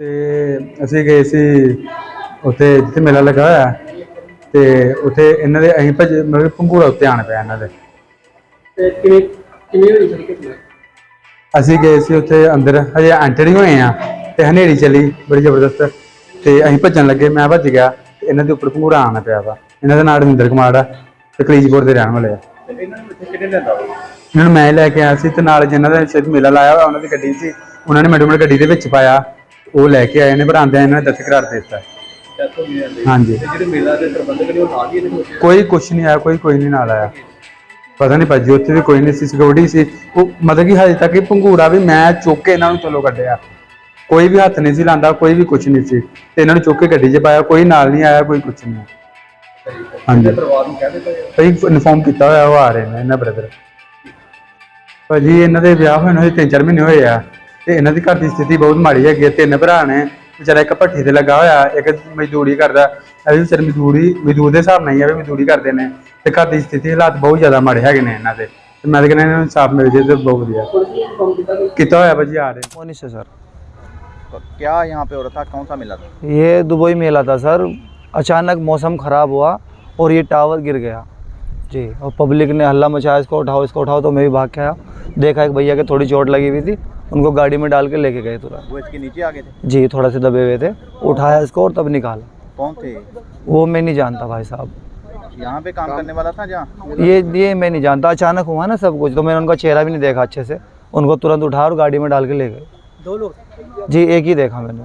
ਤੇ ਅਸੀਂ ਗਏ ਸੀ ਉੱਥੇ ਜਿੱਥੇ ਮੇਲਾ ਲੱਗਾ ਹੋਇਆ ਤੇ ਉੱਥੇ ਇਹਨਾਂ ਦੇ ਅਸੀਂ ਭੱਜ ਮਤਲਬ ਪੰਘੂੜਾ ਉੱਤੇ ਆਣ ਪਿਆ ਇਹਨਾਂ ਦੇ। ਤੇ ਕਿਵੇਂ ਕਿਵੇਂ ਹੋਈ ਸਰ ਘਟਨਾ? ਅਸੀਂ ਗਏ ਸੀ ਉੱਥੇ ਅੰਦਰ ਹਜੇ ਐਂਟਰ ਹੀ ਹੋਏ ਆ ਤੇ ਹਨੇਰੀ ਚੱਲੀ ਬੜੀ ਜ਼ਬਰਦਸਤ। ਤੇ ਅਸੀਂ ਭੱਜਣ ਲੱਗੇ ਮੈਂ ਭੱਜ ਗਿਆ ਤੇ ਇਹਨਾਂ ਦੇ ਉੱਪਰ ਪੰਘੂੜਾ ਆਣਾ ਪਿਆ ਵਾ। ਇਹਨਾਂ ਦਾ ਨਾਮ ਰਵਿੰਦਰ ਕੁਮਾਰ ਆ ਤੇ ਕਲੀਜਪੁਰ ਦੇ ਰਹਿਣ ਵਾਲੇ ਆ। ਇਹਨਾਂ ਨੂੰ ਇੱਥੇ ਕਿਹਨੇ ਲੈਂਦਾ ਇਹਨਾਂ ਨੂੰ ਮੈਂ ਲੈ ਕੇ ਆਇਆ ਸੀ ਤੇ ਨਾਲ ਜਿਨ੍ਹਾਂ ਦਾ ਸ਼ਾਇਦ ਮੇਲਾ ਲਾਇਆ ਹੋਇਆ ਉਹਨਾਂ ਦੀ ਗੱਡੀ ਸੀ ਉਹਨਾਂ ਨੇ ਮੈਡਮ ਗੱਡੀ ਦੇ ਵਿੱਚ ਪਾਇਆ। ਉਹ ਲੈ ਕੇ ਆਏ ਨੇ ਪਰ ਆਂਦਿਆਂ ਇਹਨਾਂ ਨੇ ਦਸਤ ਕਰਾਰ ਦੇ ਦਿੱਤਾ। ਡੈਥ ਹੋ ਗਈ ਜਾਂਦੀ ਹਾਂਜੀ। ਤੇ ਜਿਹੜੇ ਮੇਲਾ ਦੇ ਪ੍ਰਬੰਧਕ ਨੇ ਉਹ ਨਾਲ ਹੀ ਇਹਦੇ ਵਿੱਚ ਕੋਈ ਕੁਛ ਨਹੀਂ ਆਇਆ ਕੋਈ ਕੋਈ ਨਹੀਂ ਨਾਲ ਆਇਆ। ਪਤਾ ਨਹੀਂ ਭਾਜੀ ਉੱਥੇ ਵੀ ਕੋਈ ਨਹੀਂ ਸੀ ਸਿਕਿਉਰਿਟੀ ਸੀ। ਉਹ ਮਤਲਬ ਕਿ ਹਜੇ ਤੱਕ ਇਹ ਪੰਘੂੜਾ ਵੀ ਮੈਂ ਚੁੱਕ ਕੇ ਇਹਨਾਂ ਨੂੰ ਚਲੋ ਕੱਢਿਆ। ਕੋਈ ਵੀ ਹੱਥ ਨਹੀਂ ਸੀ ਲਾਂਦਾ ਕੋਈ ਵੀ ਕੁਛ ਨਹੀਂ ਸੀ। ਤੇ ਇਹਨਾਂ ਨੂੰ ਚੁੱਕ ਕੇ ਗੱਡੀ 'ਚ ਪਾਇਆ ਕੋਈ ਨਾਲ ਨਹੀਂ ਆਇਆ ਕੋਈ ਕੁਛ ਨਹੀਂ। ਹਾਂਜੀ। ਪਰਿਵਾਰ ਨੂੰ ਕਹਿ ਦਿੱਤਾ ਜੀ। ਭਾਈ ਇਨਫੋਰਮ ਕੀਤਾ ਹੋਇਆ ਉਹ ਆ ਰਹੇ ਨੇ ਇਹਨਾਂ ਬ੍ਰਦਰ ਭਾਜੀ ਇਹਨਾਂ ਦੇ ਵਿਆਹ ਹੋਏ ਨੂੰ ਹਜੇ ਤਿੰਨ ਚਾਰ ਮਹੀਨੇ ਹੋਏ ਆ। ਤੇ ਇਹਨਾਂ ਦੀ ਘਰ ਦੀ ਸਥਿਤੀ ਬਹੁਤ ਮਾੜੀ ਹੈਗੀ ਹੈ ਤਿੰਨ ਭਰਾ ਨੇ ਵਿਚਾਰਾ ਇੱਕ ਭੱਠੀ ਤੇ ਲੱਗਾ ਹੋਇਆ ਇੱਕ ਮਜ਼ਦੂਰੀ ਕਰਦਾ ਇਹ ਵੀ ਵਿਚਾਰੇ ਮਜ਼ਦੂਰੀ ਮਜ਼ਦੂਰ ਦੇ ਹਿਸਾਬ ਨਾਲ ਹੀ ਆ ਵੀ ਮਜ਼ਦੂਰੀ ਕਰਦੇ ਨੇ ਤੇ ਘਰ ਦੀ ਸਥਿਤੀ ਹਾਲਾਤ ਬਹੁਤ ਜ਼ਿਆਦਾ ਮਾੜੇ ਹੈਗੇ ਨੇ ਇਹਨਾਂ ਦੇ ਤੇ ਮੈਂ ਤਾਂ ਕਹਿੰਦਾ ਇਹਨਾਂ ਨੂੰ ਇਨਸਾਫ ਮਿਲ ਜੇ ਤੇ ਬਹੁਤ ਵਧੀਆ ਪੁਲਿਸ ਨੇ ਇਨਫੋਰਮ ਕੀਤਾ ਕਿ ਕੀਤਾ ਹੋਇਆ ਭਾਜੀ ਆ ਰਹੇ मोनी से सर तो क्या यहाँ पे हो रहा था कौन सा मेला था ये दुबई मेला था सर अचानक मौसम ख़राब हुआ और ये टावर गिर गया जी और पब्लिक ने हल्ला मचाया इसको उठाओ इसको उठाओ तो मैं भी भाग के आया देखा एक भैया के थोड़ी चोट लगी हुई थी उनको गाड़ी में डाल के लेके गए थोड़ा वो इसके नीचे आ गए थे? जी थोड़ा से दबे हुए थे। उठाया इसको और तब निकाला। कौन थे? वो मैं नहीं जानता भाई साहब। यहाँ पे काम करने वाला था जहाँ? ये ये मैं नहीं जानता। अचानक हुआ ना सब कुछ तो मैंने उनका चेहरा भी नहीं देखा अच्छे से। उनको तुरंत उठा और गाड़ी में डाल के ले गए। दो लोग जी एक ही देखा मैंने।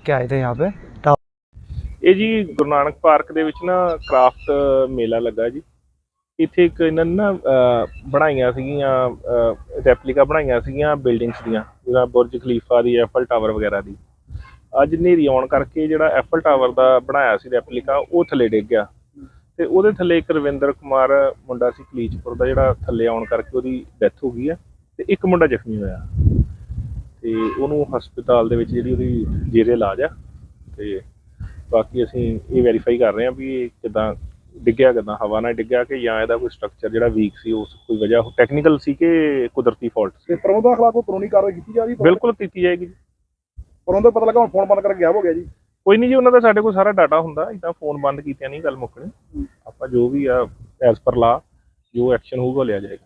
क्या आए थे यहाँ पे टावर ਇਹ ਜੀ ਗੁਰੂ ਨਾਨਕ ਪਾਰਕ ਦੇ ਵਿੱਚ ਨਾ ਕ੍ਰਾਫਟ ਮੇਲਾ ਲੱਗਾ ਜੀ ਇੱਥੇ ਇੱਕ ਇਹਨਾਂ ਨੇ ਨਾ ਅਹ, ਬਣਾਈਆਂ ਸੀਗੀਆਂ ਰੈਪਲੀਕਾ ਬਣਾਈਆਂ ਸੀਗੀਆਂ ਬਿਲਡਿੰਗਸ ਦੀਆਂ ਜਿਹੜਾ ਬੁਰਜ ਖਲੀਫਾ ਦੀ ਐਫਲ ਟਾਵਰ ਵਗੈਰਾ ਦੀ ਅੱਜ ਹਨੇਰੀ ਆਉਣ ਕਰਕੇ ਜਿਹੜਾ ਐਫਲ ਟਾਵਰ ਦਾ ਬਣਾਇਆ ਸੀ ਰੈਪਲੀਕਾ ਉਹ ਥੱਲੇ ਡਿੱਗ ਗਿਆ ਤੇ ਉਹਦੇ ਥੱਲੇ ਇੱਕ ਰਵਿੰਦਰ ਕੁਮਾਰ ਮੁੰਡਾ ਸੀ ਕਲੀਚਪੁਰ ਦਾ ਜਿਹੜਾ ਥੱਲੇ ਆਉਣ ਕਰਕੇ ਉਹਦੀ ਡੈਥ ਹੋ ਗਈ ਹੈ ਤੇ ਇੱਕ ਮੁੰਡਾ ਜ਼ਖਮੀ ਹੋਇਆ ਤੇ ਉਹਨੂੰ ਹਸਪਤਾਲ ਦੇ ਵਿੱਚ ਜਿਹੜੀ ਉਹਦੀ ਜੇਰੇ ਇਲਾਜ ਆ ਤੇ ਬਾਕੀ ਅਸੀਂ ਇਹ ਵੈਰੀਫਾਈ ਕਰ ਰਹੇ ਹਾਂ ਵੀ ਇਹ ਕਿਦਾਂ ਡਿੱਗਿਆ ਕਿਦਾਂ ਹਵਾ ਨਾਲ ਡਿੱਗਿਆ ਕਿ ਜਾਂ ਇਹਦਾ ਕੋਈ ਸਟਰਕਚਰ ਜਿਹੜਾ ਵੀਕ ਸੀ ਉਸ ਕੋਈ ਵਜ੍ਹਾ ਟੈਕਨੀਕਲ ਸੀ ਕਿ ਕੁਦਰਤੀ ਫਾਲਟ ਸੀ? ਤੇ ਪ੍ਰਬੰਧਕ ਖਿਲਾਫ ਕੋਈ ਕਾਨੂੰਨੀ ਕਾਰਵਾਈ ਕੀਤੀ ਜਾ ਰਹੀ? ਬਿਲਕੁਲ ਕੀਤੀ ਜਾਏਗੀ ਪ੍ਰਬੰਧਕ ਪਤਾ ਲੱਗਾ ਹੁਣ ਫੋਨ ਬੰਦ ਕਰਕੇ ਗਾਇਬ ਹੋ ਗਿਆ ਜੀ। ਕੋਈ ਨਹੀਂ ਜੀ ਉਹਨਾਂ ਦਾ ਸਾਡੇ ਕੋਲ ਸਾਰਾ ਡਾਟਾ ਹੁੰਦਾ ਇਦਾਂ ਫੋਨ ਬੰਦ ਕੀਤਿਆਂ ਨਹੀਂ ਗੱਲ ਮੁੱਕਣੀ। ਆਪਾਂ ਜੋ ਵੀ ਆ ਐਸ ਪਰ ਲਾ ਜੋ ਐਕਸ਼ਨ ਹੋਊਗਾ ਲਿਆ ਜਾਏਗਾ।